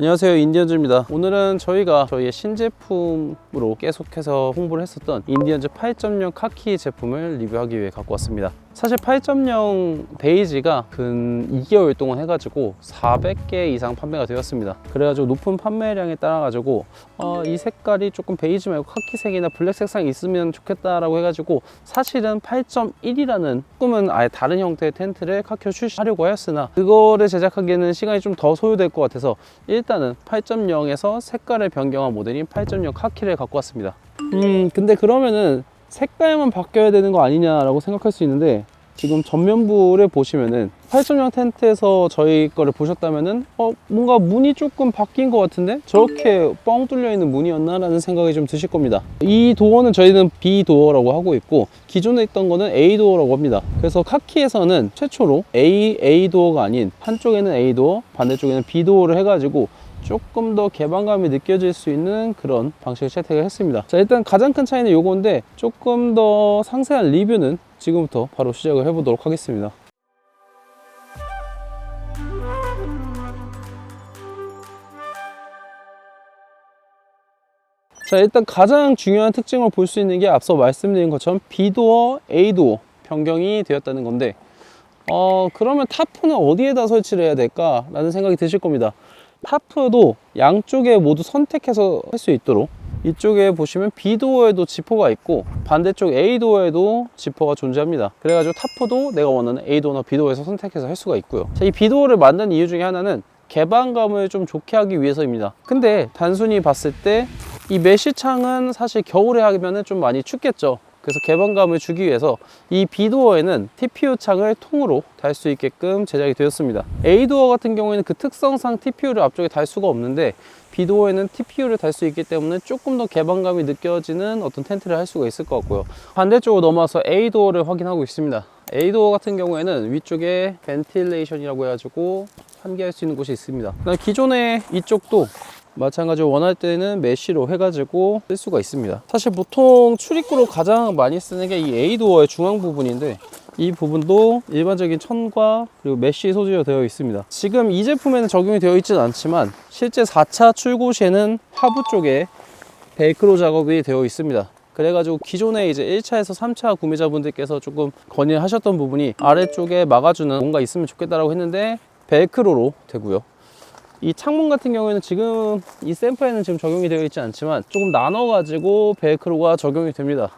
안녕하세요 인디언즈입니다. 오늘은 저희가 저희의 신제품으로 계속해서 홍보를 했었던 인디언즈 8.0 카키 제품을 리뷰하기 위해 갖고 왔습니다 사실 8.0 베이지가 근 2개월 동안 해가지고 400개 이상 판매가 되었습니다. 그래가지고 높은 판매량에 따라 가지고 어, 이 색깔이 조금 베이지 말고 카키색이나 블랙 색상이 있으면 좋겠다라고 해가지고 사실은 8.1이라는 조금은 아예 다른 형태의 텐트를 카키로 출시하려고 하였으나 그거를 제작하기에는 시간이 좀 더 소요될 것 같아서 일단은 8.0에서 색깔을 변경한 모델인 8.0 카키를 갖고 왔습니다. 음 근데 그러면은 색깔만 바뀌어야 되는 거 아니냐라고 생각할 수 있는데 지금 전면부를 보시면은 8.0 텐트에서 저희 거를 보셨다면은 어 뭔가 문이 조금 바뀐 것 같은데 저렇게 뻥 뚫려 있는 문이었나 라는 생각이 좀 드실 겁니다. 이 도어는 저희는 B 도어라고 하고 있고 기존에 있던 거는 A 도어라고 합니다. 그래서 카키에서는 최초로 A A 도어가 아닌 한쪽에는 A 도어 반대쪽에는 B 도어를 해가지고 조금 더 개방감이 느껴질 수 있는 그런 방식을 채택을 했습니다. 자 일단 가장 큰 차이는 요건데 조금 더 상세한 리뷰는 지금부터 바로 시작을 해보도록 하겠습니다. 자 일단 가장 중요한 특징을 볼 수 있는 게 앞서 말씀드린 것처럼 B도어, A도어 변경이 되었다는 건데 어 그러면 타프는 어디에다 설치를 해야 될까 라는 생각이 드실 겁니다. 타프도 양쪽에 모두 선택해서 할 수 있도록 이쪽에 보시면 B도어에도 지퍼가 있고 반대쪽 A도어에도 지퍼가 존재합니다. 그래가지고 타프도 내가 원하는 A도어나 B도어에서 선택해서 할 수가 있고요. 자, 이 B도어를 만든 이유 중에 하나는 개방감을 좀 좋게 하기 위해서입니다. 근데 단순히 봤을 때 이 메쉬 창은 사실 겨울에 하면은 좀 많이 춥겠죠 그래서 개방감을 주기 위해서 이 B도어에는 TPU 창을 통으로 달 수 있게끔 제작이 되었습니다. A도어 같은 경우에는 그 특성상 TPU를 앞쪽에 달 수가 없는데 B도어에는 TPU를 달 수 있기 때문에 조금 더 개방감이 느껴지는 어떤 텐트를 할 수가 있을 것 같고요. 반대쪽으로 넘어와서 A도어를 확인하고 있습니다. A도어 같은 경우에는 위쪽에 벤틸레이션이라고 해가지고 환기할 수 있는 곳이 있습니다. 기존의 이쪽도 마찬가지로 원할 때는 메쉬로 해가지고 쓸 수가 있습니다. 사실 보통 출입구로 가장 많이 쓰는 게 이 A도어의 중앙 부분인데 이 부분도 일반적인 천과 그리고 메쉬 소재로 되어 있습니다. 지금 이 제품에는 적용이 되어 있지는 않지만 실제 4차 출고 시에는 하부 쪽에 벨크로 작업이 되어 있습니다. 그래가지고 기존에 이제 1차에서 3차 구매자분들께서 조금 건의하셨던 부분이 아래쪽에 막아주는 뭔가 있으면 좋겠다라고 했는데 벨크로로 되고요 이 창문 같은 경우에는 지금 이 샘플에는 지금 적용이 되어 있지 않지만 조금 나눠 가지고 벨크로가 적용이 됩니다.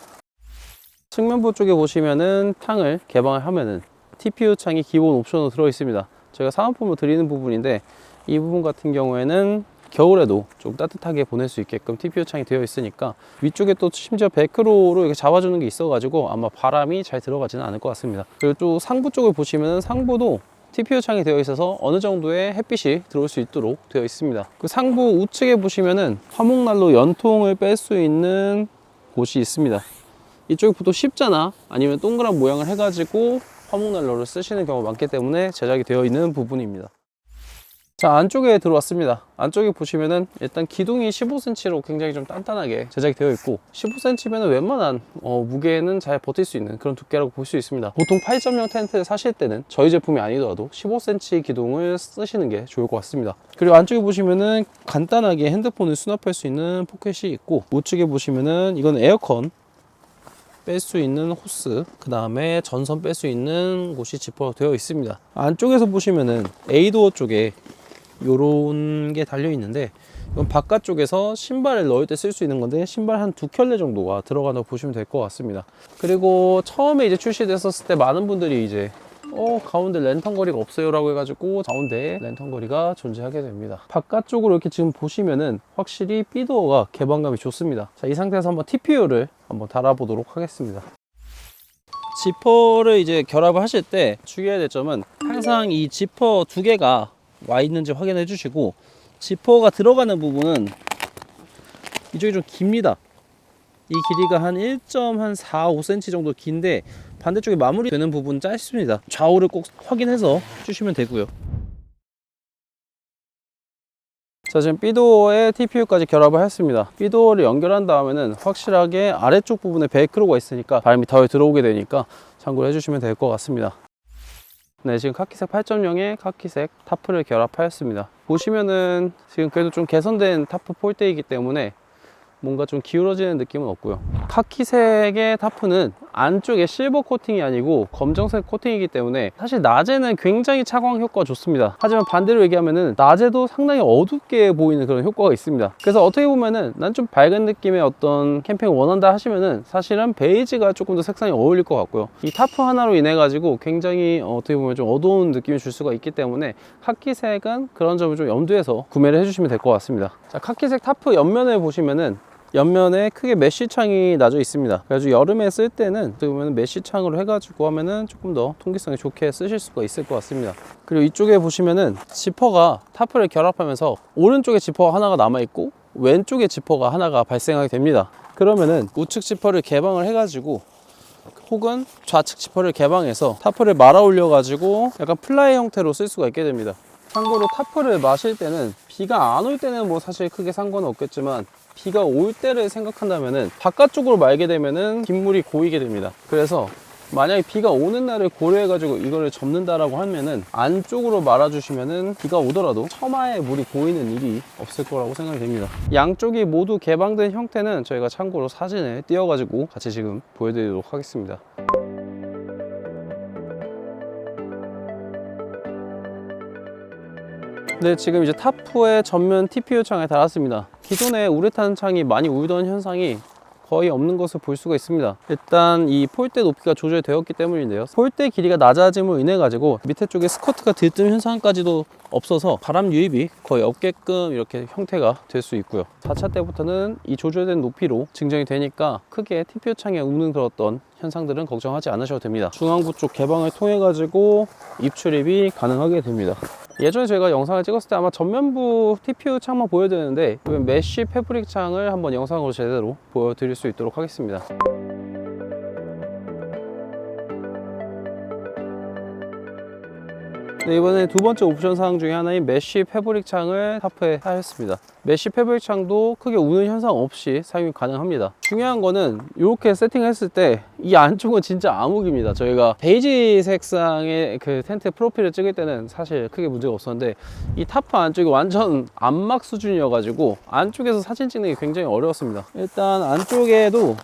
측면부 쪽에 보시면은 탕을 개방을 하면은 TPU 창이 기본 옵션으로 들어 있습니다. 저희가 사은품으로 드리는 부분인데 이 부분 같은 경우에는 겨울에도 좀 따뜻하게 보낼 수 있게끔 TPU 창이 되어 있으니까 위쪽에 또 심지어 벨크로로 이렇게 잡아주는 게 있어 가지고 아마 바람이 잘 들어가지는 않을 것 같습니다. 그리고 또 상부 쪽을 보시면은 상부도 TPU 창이 되어 있어서 어느 정도의 햇빛이 들어올 수 있도록 되어 있습니다. 그 상부 우측에 보시면은 화목난로 연통을 뺄 수 있는 곳이 있습니다. 보통 십자나 아니면 동그란 모양을 해가지고 화목난로를 쓰시는 경우가 많기 때문에 제작이 되어 있는 부분입니다. 자 안쪽에 들어왔습니다. 안쪽에 보시면은 일단 기둥이 15cm로 굉장히 좀 단단하게 제작이 되어 있고 15cm면 웬만한 어, 무게는 잘 버틸 수 있는 그런 두께라고 볼 수 있습니다. 보통 8.0 텐트를 사실 때는 저희 제품이 아니더라도 15cm 기둥을 쓰시는 게 좋을 것 같습니다. 그리고 안쪽에 보시면은 간단하게 핸드폰을 수납할 수 있는 포켓이 있고 우측에 보시면은 이건 에어컨 뺄수 있는 호스 그 다음에 전선 뺄 수 있는 곳이 지퍼가 되어 있습니다. 안쪽에서 보시면은 A도어 쪽에 요런 게 달려 있는데 이건 바깥쪽에서 신발을 넣을 때 쓸 수 있는 건데 신발 한 두 켤레 정도가 들어간다고 보시면 될 것 같습니다. 그리고 처음에 이제 출시됐었을 때 많은 분들이 이제 어 가운데 랜턴 거리가 없어요 라고 해가지고 가운데 랜턴 거리가 존재하게 됩니다. 바깥쪽으로 이렇게 지금 보시면은 확실히 B도어가 개방감이 좋습니다. 자 이 상태에서 한번 TPU를 한번 달아보도록 하겠습니다. 지퍼를 이제 결합을 하실 때 주의해야 될 점은 항상 이 지퍼 두 개가 와 있는지 확인해 주시고 지퍼가 들어가는 부분은 이쪽이 좀 깁니다. 이 길이가 한 1.4, 5cm 정도 긴데 반대쪽에 마무리되는 부분 짧습니다. 좌우를 꼭 확인해서 주시면 되고요. 자 지금 B도어에 TPU까지 결합을 했습니다. B도어를 연결한 다음에는 확실하게 아래쪽 부분에 벨크로가 있으니까 바람이 덜 들어오게 되니까 참고를 해주시면 될 것 같습니다 네, 지금 카키색 8.0에 카키색 타프를 결합하였습니다. 보시면은 지금 그래도 좀 개선된 타프 폴대이기 때문에 뭔가 좀 기울어지는 느낌은 없고요. 카키색의 타프는 안쪽에 실버 코팅이 아니고 검정색 코팅이기 때문에 사실 낮에는 굉장히 차광 효과가 좋습니다. 하지만 반대로 얘기하면은 낮에도 상당히 어둡게 보이는 그런 효과가 있습니다. 그래서 어떻게 보면은 난 좀 밝은 느낌의 어떤 캠핑을 원한다 하시면은 사실은 베이지가 조금 더 색상이 어울릴 것 같고요. 이 타프 하나로 인해 가지고 굉장히 어떻게 보면 좀 어두운 느낌을 줄 수가 있기 때문에 카키색은 그런 점을 좀 염두해서 구매를 해주시면 될 것 같습니다. 자, 카키색 타프 옆면을 보시면은 옆면에 크게 메쉬 창이 나져 있습니다. 그래서 여름에 쓸 때는 어떻게 보면 메쉬 창으로 해가지고 하면은 조금 더 통기성이 좋게 쓰실 수가 있을 것 같습니다. 그리고 이쪽에 보시면은 지퍼가 타프를 결합하면서 오른쪽에 지퍼가 하나가 남아 있고 왼쪽에 지퍼가 하나가 발생하게 됩니다. 그러면은 우측 지퍼를 개방을 해가지고 혹은 좌측 지퍼를 개방해서 타프를 말아 올려 가지고 약간 플라이 형태로 쓸 수가 있게 됩니다. 참고로 타프를 마실 때는 비가 안 올 때는 뭐 사실 크게 상관은 없겠지만 비가 올 때를 생각한다면은 바깥쪽으로 말게 되면은 빗물이 고이게 됩니다. 그래서 만약에 비가 오는 날을 고려해 가지고 이거를 접는다라고 하면은 안쪽으로 말아 주시면은 비가 오더라도 처마에 물이 고이는 일이 없을 거라고 생각이 됩니다. 양쪽이 모두 개방된 형태는 저희가 참고로 사진에 띄워 가지고 같이 지금 보여드리도록 하겠습니다. 네, 지금 이제 타프의 전면 TPU 창에 달았습니다. 기존에 우레탄 창이 많이 울던 현상이 거의 없는 것을 볼 수가 있습니다. 일단 이 폴대 높이가 조절되었기 때문인데요. 폴대 길이가 낮아짐으로 인해 가지고 밑에 쪽에 스커트가 들뜸 현상까지도 없어서 바람 유입이 거의 없게끔 이렇게 형태가 될 수 있고요. 4차 때부터는 이 조절된 높이로 증정이 되니까 크게 TPU 창에 우는 그었던 현상들은 걱정하지 않으셔도 됩니다. 중앙부 쪽 개방을 통해 가지고 입출입이 가능하게 됩니다. 예전에 저희가 영상을 찍었을 때 아마 전면부 TPU 창만 보여드렸는데 메쉬 패브릭 창을 한번 영상으로 제대로 보여드릴 수 있도록 하겠습니다. 네, 이번에 두 번째 옵션 사항 중에 하나인 메쉬 패브릭 창을 타프에 하였습니다. 메쉬 패브릭 창도 크게 우는 현상 없이 사용이 가능합니다. 중요한 거는 이렇게 세팅했을 때 이 안쪽은 진짜 암흑입니다. 저희가 베이지 색상의 그 텐트 프로필을 찍을 때는 사실 크게 문제가 없었는데 이 타프 안쪽이 완전 암막 수준이어가지고 안쪽에서 사진 찍는 게 굉장히 어려웠습니다. 일단 안쪽에도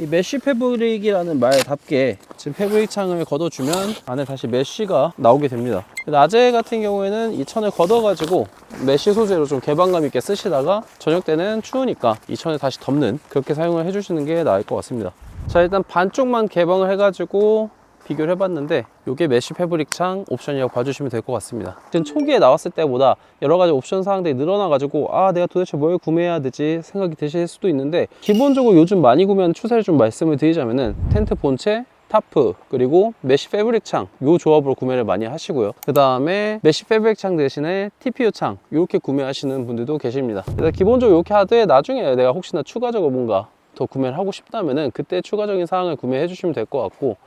이 메쉬 패브릭이라는 말답게 지금 패브릭 창을 걷어주면 안에 다시 메쉬가 나오게 됩니다. 낮에 같은 경우에는 이 천을 걷어가지고 메쉬 소재로 좀 개방감 있게 쓰시다가 저녁 때는 추우니까 이 천을 다시 덮는 그렇게 사용을 해주시는 게 나을 것 같습니다. 자 일단 반쪽만 개방을 해가지고 비교를 해봤는데 이게 메쉬 패브릭 창 옵션이라고 봐주시면 될 것 같습니다. 지금 초기에 나왔을 때보다 여러 가지 옵션 사항들이 늘어나가지고 아 내가 도대체 뭘 구매해야 되지 생각이 드실 수도 있는데 기본적으로 요즘 많이 구매하는 추세를 좀 말씀을 드리자면은 텐트 본체 타프 그리고 메쉬 패브릭 창 요 조합으로 구매를 많이 하시고요 그 다음에 메쉬 패브릭 창 대신에 TPU 창 이렇게 구매하시는 분들도 계십니다 그래서 기본적으로 이렇게 하되 나중에 내가 혹시나 추가적으로 뭔가 더 구매를 하고 싶다면은 그때 추가적인 사항을 구매해 주시면 될 것 같고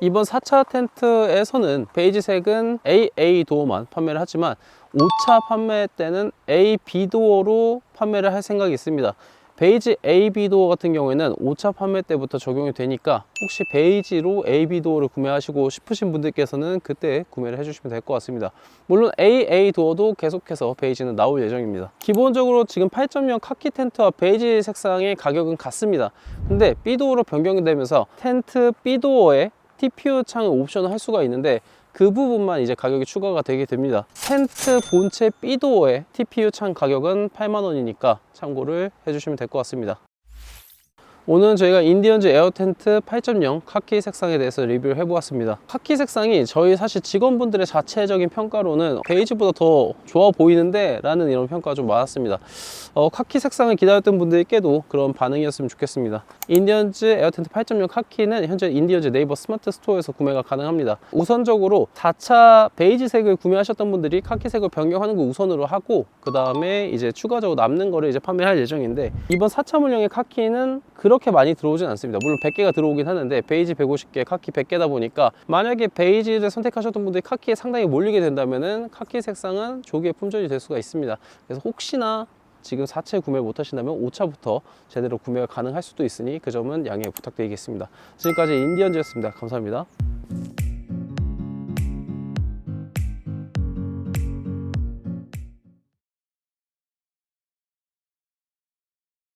이번 4차 텐트에서는 베이지색은 AA 도어만 판매를 하지만 5차 판매 때는 AB 도어로 판매를 할 생각이 있습니다. 베이지 AB 도어 같은 경우에는 5차 판매 때부터 적용이 되니까 혹시 베이지로 AB 도어를 구매하시고 싶으신 분들께서는 그때 구매를 해주시면 될 것 같습니다. 물론 AA 도어도 계속해서 베이지는 나올 예정입니다. 기본적으로 지금 8.0 카키 텐트와 베이지 색상의 가격은 같습니다. 근데 B 도어로 변경이 되면서 텐트 B 도어에 TPU 창을 옵션을 할 수가 있는데 그 부분만 이제 가격이 추가가 되게 됩니다. 텐트 본체 B도어의 TPU 창 가격은 8만원이니까 참고를 해주시면 될 것 같습니다. 오늘은 저희가 인디언즈 에어 텐트 8.0 카키 색상에 대해서 리뷰를 해보았습니다. 카키 색상이 저희 사실 직원분들의 자체적인 평가로는 베이지보다 더 좋아 보이는데 라는 이런 평가가 좀 많았습니다. 어, 카키 색상을 기다렸던 분들께도 그런 반응이었으면 좋겠습니다. 인디언즈 에어 텐트 8.0 카키는 현재 인디언즈 네이버 스마트 스토어에서 구매가 가능합니다. 우선적으로 4차 베이지색을 구매하셨던 분들이 카키색을 변경하는 거 우선으로 하고 그 다음에 이제 추가적으로 남는 거를 이제 판매할 예정인데 이번 4차 물량의 카키는 그 렇게 많이 들어오진 않습니다. 물론 100개가 들어오긴 하는데 베이지 150개, 카키 100개다 보니까 만약에 베이지를 선택하셨던 분들이 카키에 상당히 몰리게 된다면 은 카키 색상은 조기에 품절이 될 수가 있습니다. 그래서 혹시나 지금 4채 구매 못 하신다면 5차부터 제대로 구매가 가능할 수도 있으니 그 점은 양해 부탁드리겠습니다. 지금까지 인디언즈였습니다. 감사합니다.